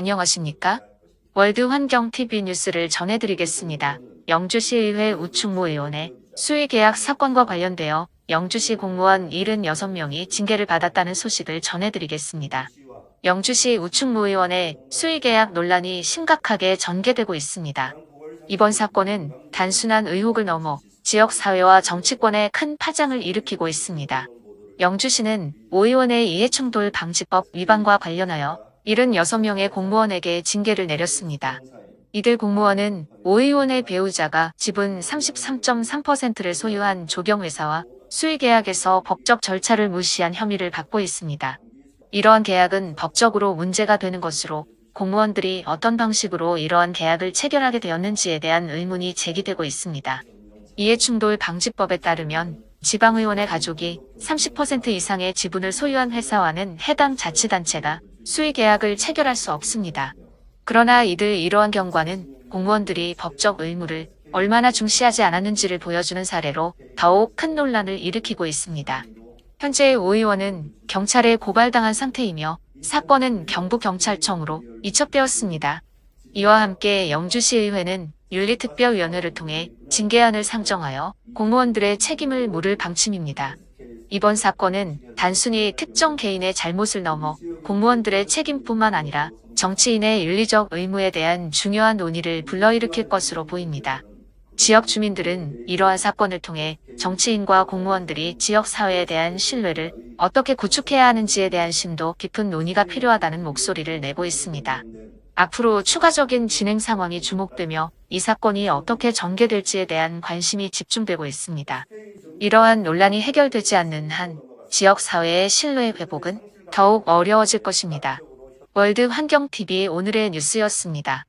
안녕하십니까? 월드 환경 TV 뉴스를 전해드리겠습니다. 영주시의회 우충무 의원의 수의 계약 사건과 관련되어 영주시 공무원 76명이 징계를 받았다는 소식을 전해드리겠습니다. 영주시 우충무 의원의 수의 계약 논란이 심각하게 전개되고 있습니다. 이번 사건은 단순한 의혹을 넘어 지역 사회와 정치권에 큰 파장을 일으키고 있습니다. 영주시는 오 의원의 이해충돌 방지법 위반과 관련하여 76명의 공무원에게 징계를 내렸습니다. 이들 공무원은 오 의원의 배우자가 지분 33.3%를 소유한 조경회사와 수의 계약에서 법적 절차를 무시한 혐의를 받고 있습니다. 이러한 계약은 법적으로 문제가 되는 것으로 공무원들이 어떤 방식으로 이러한 계약을 체결하게 되었는지에 대한 의문이 제기되고 있습니다. 이해충돌 방지법에 따르면 지방의원의 가족이 30% 이상의 지분을 소유한 회사와는 해당 자치단체가 수의 계약을 체결할 수 없습니다. 그러나 이들 이러한 경과는 공무원들이 법적 의무를 얼마나 중시하지 않았는지를 보여주는 사례로 더욱 큰 논란을 일으키고 있습니다. 현재 오 의원은 경찰에 고발당한 상태이며 사건은 경북경찰청으로 이첩되었습니다. 이와 함께 영주시의회는 윤리특별위원회를 통해 징계안을 상정하여 공무원들의 책임을 물을 방침입니다. 이번 사건은 단순히 특정 개인의 잘못을 넘어 공무원들의 책임뿐만 아니라 정치인의 윤리적 의무에 대한 중요한 논의를 불러일으킬 것으로 보입니다. 지역 주민들은 이러한 사건을 통해 정치인과 공무원들이 지역 사회에 대한 신뢰를 어떻게 구축해야 하는지에 대한 심도 깊은 논의가 필요하다는 목소리를 내고 있습니다. 앞으로 추가적인 진행 상황이 주목되며 이 사건이 어떻게 전개될지에 대한 관심이 집중되고 있습니다. 이러한 논란이 해결되지 않는 한 지역 사회의 신뢰 회복은 더욱 어려워질 것입니다. 월드 환경TV 오늘의 뉴스였습니다.